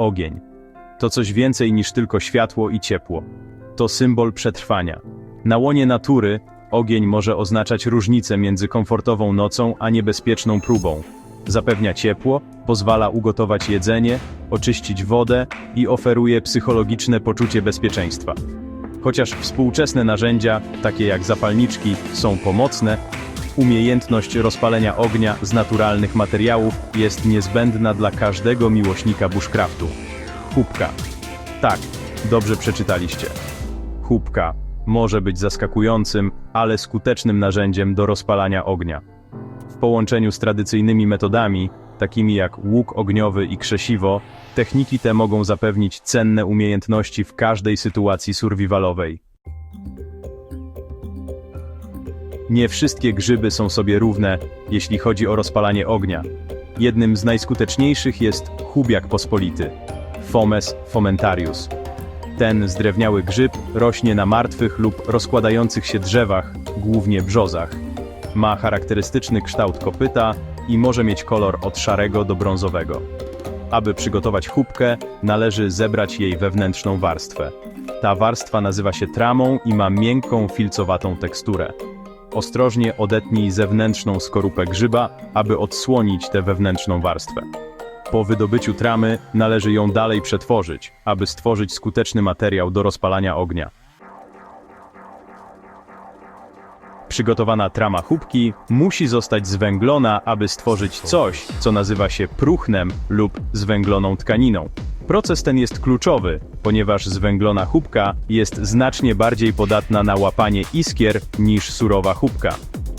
ogień. To coś więcej niż tylko światło i ciepło. To symbol przetrwania. Na łonie natury ogień może oznaczać różnicę między komfortową nocą a niebezpieczną próbą. Zapewnia ciepło, pozwala ugotować jedzenie, oczyścić wodę i oferuje psychologiczne poczucie bezpieczeństwa. Chociaż współczesne narzędzia, takie jak zapalniczki, są pomocne, umiejętność rozpalenia ognia z naturalnych materiałów jest niezbędna dla każdego miłośnika bushcraftu. Hubka. Tak, dobrze przeczytaliście. Hubka może być zaskakującym, ale skutecznym narzędziem do rozpalania ognia. W połączeniu z tradycyjnymi metodami, takimi jak łuk ogniowy i krzesiwo, techniki te mogą zapewnić cenne umiejętności w każdej sytuacji survivalowej. Nie wszystkie grzyby są sobie równe, jeśli chodzi o rozpalanie ognia. Jednym z najskuteczniejszych jest chubiak pospolity, Fomes fomentarius. Ten zdrewniały grzyb rośnie na martwych lub rozkładających się drzewach, głównie brzozach. Ma charakterystyczny kształt kopyta i może mieć kolor od szarego do brązowego. Aby przygotować chubkę, należy zebrać jej wewnętrzną warstwę. Ta warstwa nazywa się tramą i ma miękką, filcowatą teksturę. Ostrożnie odetnij zewnętrzną skorupę grzyba, aby odsłonić tę wewnętrzną warstwę. Po wydobyciu tramy należy ją dalej przetworzyć, aby stworzyć skuteczny materiał do rozpalania ognia. Przygotowana trama chubki musi zostać zwęglona, aby stworzyć coś, co nazywa się próchnem lub zwęgloną tkaniną. Proces ten jest kluczowy, ponieważ zwęglona chubka jest znacznie bardziej podatna na łapanie iskier niż surowa chubka.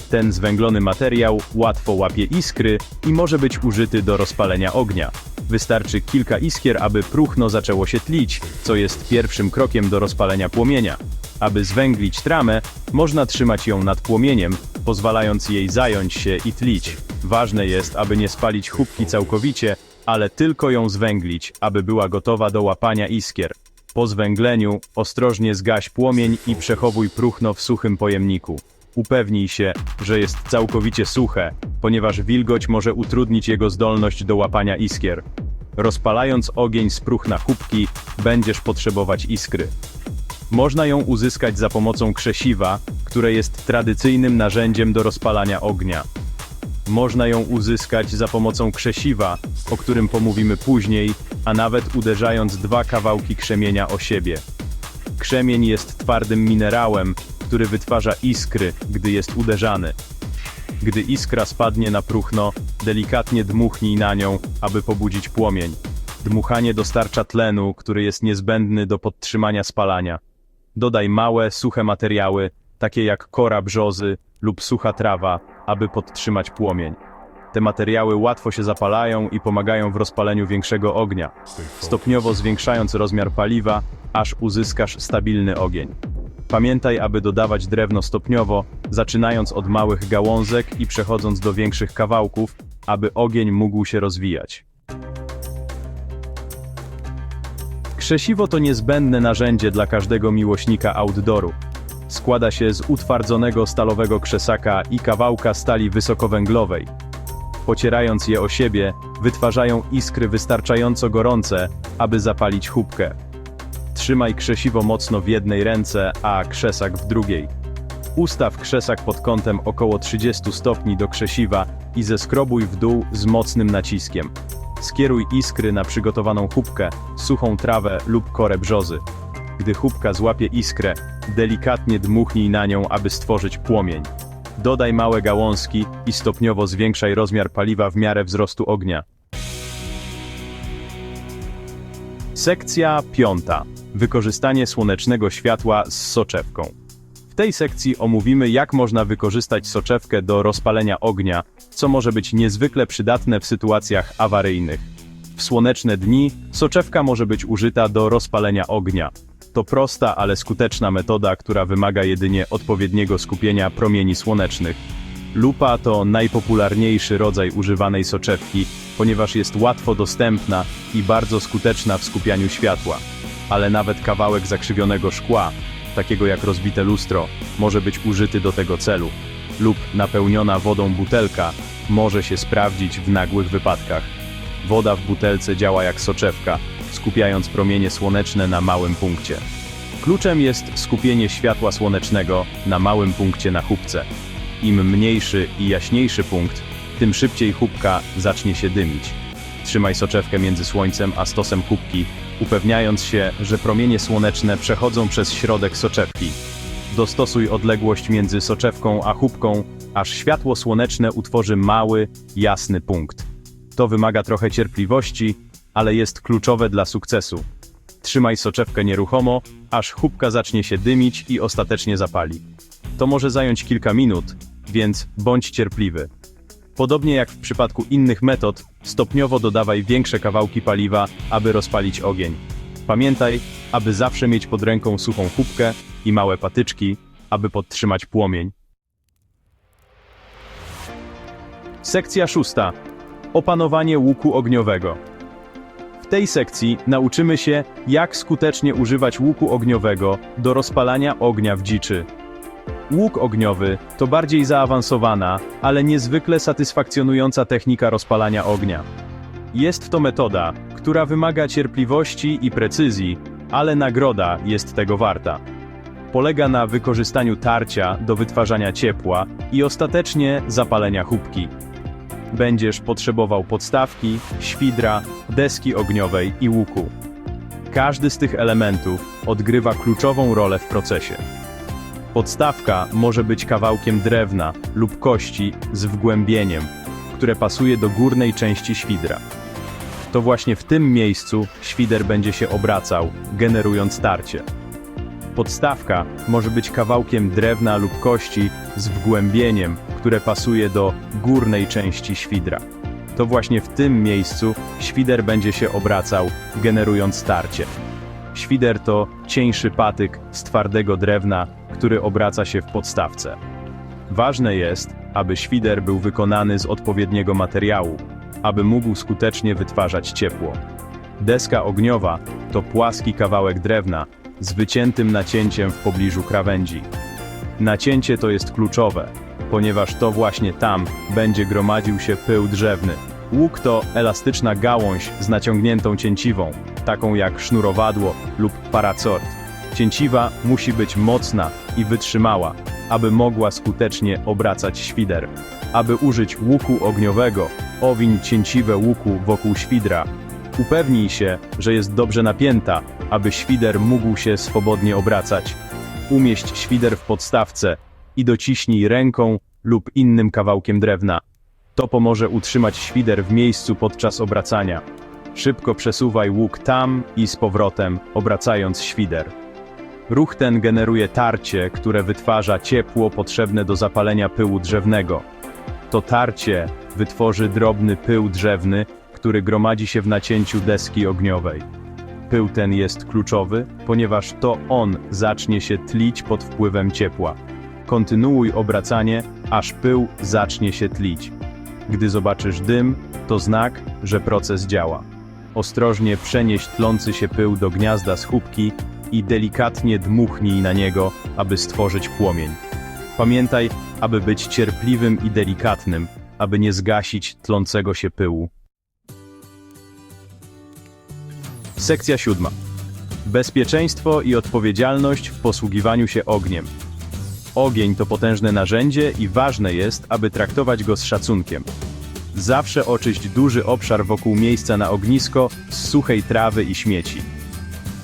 Ten zwęglony materiał łatwo łapie iskry i może być użyty do rozpalenia ognia. Wystarczy kilka iskier, aby próchno zaczęło się tlić, co jest pierwszym krokiem do rozpalenia płomienia. Aby zwęglić tramę, można trzymać ją nad płomieniem, pozwalając jej zająć się i tlić. Ważne jest, aby nie spalić chubki całkowicie, ale tylko ją zwęglić, aby była gotowa do łapania iskier. Po zwęgleniu ostrożnie zgaś płomień i przechowuj próchno w suchym pojemniku. Upewnij się, że jest całkowicie suche, ponieważ wilgoć może utrudnić jego zdolność do łapania iskier. Rozpalając ogień z próchna chubki, będziesz potrzebować iskry. Można ją uzyskać za pomocą krzesiwa, które jest tradycyjnym narzędziem do rozpalania ognia. Można ją uzyskać za pomocą krzesiwa, o którym pomówimy później, a nawet uderzając dwa kawałki krzemienia o siebie. Krzemień jest twardym minerałem, który wytwarza iskry, gdy jest uderzany. Gdy iskra spadnie na próchno, delikatnie dmuchnij na nią, aby pobudzić płomień. Dmuchanie dostarcza tlenu, który jest niezbędny do podtrzymania spalania. Dodaj małe, suche materiały, takie jak kora brzozy lub sucha trawa, aby podtrzymać płomień. Te materiały łatwo się zapalają i pomagają w rozpaleniu większego ognia, stopniowo zwiększając rozmiar paliwa, aż uzyskasz stabilny ogień. Pamiętaj, aby dodawać drewno stopniowo, zaczynając od małych gałązek i przechodząc do większych kawałków, aby ogień mógł się rozwijać. Krzesiwo to niezbędne narzędzie dla każdego miłośnika outdooru. Składa się z utwardzonego stalowego krzesaka i kawałka stali wysokowęglowej. Pocierając je o siebie, wytwarzają iskry wystarczająco gorące, aby zapalić chubkę. Trzymaj krzesiwo mocno w jednej ręce, a krzesak w drugiej. Ustaw krzesak pod kątem około 30 stopni do krzesiwa i zeskrobuj w dół z mocnym naciskiem. Skieruj iskry na przygotowaną chubkę, suchą trawę lub korę brzozy. Gdy chubka złapie iskrę, delikatnie dmuchnij na nią, aby stworzyć płomień. Dodaj małe gałązki i stopniowo zwiększaj rozmiar paliwa w miarę wzrostu ognia. Sekcja piąta. Wykorzystanie słonecznego światła z soczewką. W tej sekcji omówimy, jak można wykorzystać soczewkę do rozpalenia ognia, co może być niezwykle przydatne w sytuacjach awaryjnych. W słoneczne dni soczewka może być użyta do rozpalenia ognia. To prosta, ale skuteczna metoda, która wymaga jedynie odpowiedniego skupienia promieni słonecznych. Lupa to najpopularniejszy rodzaj używanej soczewki, ponieważ jest łatwo dostępna i bardzo skuteczna w skupianiu światła. Ale nawet kawałek zakrzywionego szkła, takiego jak rozbite lustro, może być użyty do tego celu. Lub napełniona wodą butelka może się sprawdzić w nagłych wypadkach. woda w butelce działa jak soczewka, skupiając promienie słoneczne na małym punkcie. Kluczem jest skupienie światła słonecznego na małym punkcie na chubce. Im mniejszy i jaśniejszy punkt, tym szybciej chubka zacznie się dymić. Trzymaj soczewkę między słońcem a stosem chubki, upewniając się, że promienie słoneczne przechodzą przez środek soczewki. Dostosuj odległość między soczewką a chubką, aż światło słoneczne utworzy mały, jasny punkt. To wymaga trochę cierpliwości, ale jest kluczowe dla sukcesu. Trzymaj soczewkę nieruchomo, aż chubka zacznie się dymić i ostatecznie zapali. To może zająć kilka minut, więc bądź cierpliwy. Podobnie jak w przypadku innych metod, stopniowo dodawaj większe kawałki paliwa, aby rozpalić ogień. Pamiętaj, aby zawsze mieć pod ręką suchą chubkę i małe patyczki, aby podtrzymać płomień. Sekcja szósta. Opanowanie łuku ogniowego. Tej sekcji nauczymy się, jak skutecznie używać łuku ogniowego do rozpalania ognia w dziczy. Łuk ogniowy to bardziej zaawansowana, ale niezwykle satysfakcjonująca technika rozpalania ognia. Jest to metoda, która wymaga cierpliwości i precyzji, ale nagroda jest tego warta. Polega na wykorzystaniu tarcia do wytwarzania ciepła i ostatecznie zapalenia chubki. Będziesz potrzebował podstawki, świdra, deski ogniowej i łuku. Każdy z tych elementów odgrywa kluczową rolę w procesie. Podstawka może być kawałkiem drewna lub kości z wgłębieniem, które pasuje do górnej części świdra. To właśnie w tym miejscu świder będzie się obracał, generując tarcie. Podstawka może być kawałkiem drewna lub kości z wgłębieniem, które pasuje do górnej części świdra. To właśnie w tym miejscu świder będzie się obracał, generując tarcie. Świder to cieńszy patyk z twardego drewna, który obraca się w podstawce. Ważne jest, aby świder był wykonany z odpowiedniego materiału, aby mógł skutecznie wytwarzać ciepło. Deska ogniowa to płaski kawałek drewna z wyciętym nacięciem w pobliżu krawędzi. Nacięcie to jest kluczowe, ponieważ to właśnie tam będzie gromadził się pył drzewny. Łuk to elastyczna gałąź z naciągniętą cięciwą, taką jak sznurowadło lub paracort. Cięciwa musi być mocna i wytrzymała, aby mogła skutecznie obracać świder. Aby użyć łuku ogniowego, owiń cięciwę łuku wokół świdra. Upewnij się, że jest dobrze napięta, aby świder mógł się swobodnie obracać. Umieść świder w podstawce i dociśnij ręką lub innym kawałkiem drewna. To pomoże utrzymać świder w miejscu podczas obracania. Szybko przesuwaj łuk tam i z powrotem, obracając świder. Ruch ten generuje tarcie, które wytwarza ciepło potrzebne do zapalenia pyłu drzewnego. To tarcie wytworzy drobny pył drzewny, który gromadzi się w nacięciu deski ogniowej. Pył ten jest kluczowy, ponieważ to on zacznie się tlić pod wpływem ciepła. Kontynuuj obracanie, aż pył zacznie się tlić. Gdy zobaczysz dym, to znak, że proces działa. Ostrożnie przenieś tlący się pył do gniazda z chubki i delikatnie dmuchnij na niego, aby stworzyć płomień. Pamiętaj, aby być cierpliwym i delikatnym, aby nie zgasić tlącego się pyłu. Sekcja siódma. Bezpieczeństwo i odpowiedzialność w posługiwaniu się ogniem. Ogień to potężne narzędzie i ważne jest, aby traktować go z szacunkiem. Zawsze oczyść duży obszar wokół miejsca na ognisko z suchej trawy i śmieci.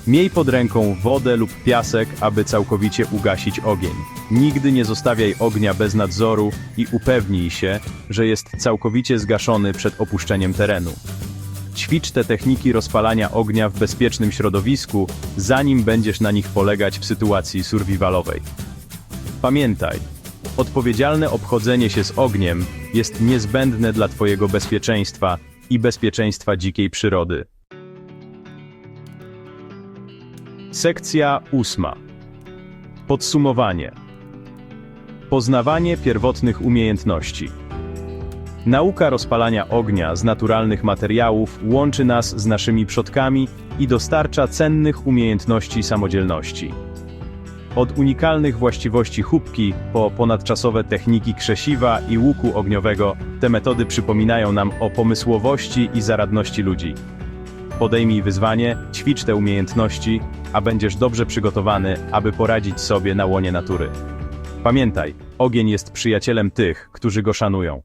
Miej pod ręką wodę lub piasek, aby całkowicie ugasić ogień. Nigdy nie zostawiaj ognia bez nadzoru i upewnij się, że jest całkowicie zgaszony przed opuszczeniem terenu. Ćwicz te techniki rozpalania ognia w bezpiecznym środowisku, zanim będziesz na nich polegać w sytuacji survivalowej. Pamiętaj, odpowiedzialne obchodzenie się z ogniem jest niezbędne dla Twojego bezpieczeństwa i bezpieczeństwa dzikiej przyrody. Sekcja ósma. Podsumowanie. Poznawanie pierwotnych umiejętności. Nauka rozpalania ognia z naturalnych materiałów łączy nas z naszymi przodkami i dostarcza cennych umiejętności samodzielności. Od unikalnych właściwości chubki po ponadczasowe techniki krzesiwa i łuku ogniowego, te metody przypominają nam o pomysłowości i zaradności ludzi. Podejmij wyzwanie, ćwicz te umiejętności, a będziesz dobrze przygotowany, aby poradzić sobie na łonie natury. Pamiętaj, ogień jest przyjacielem tych, którzy go szanują.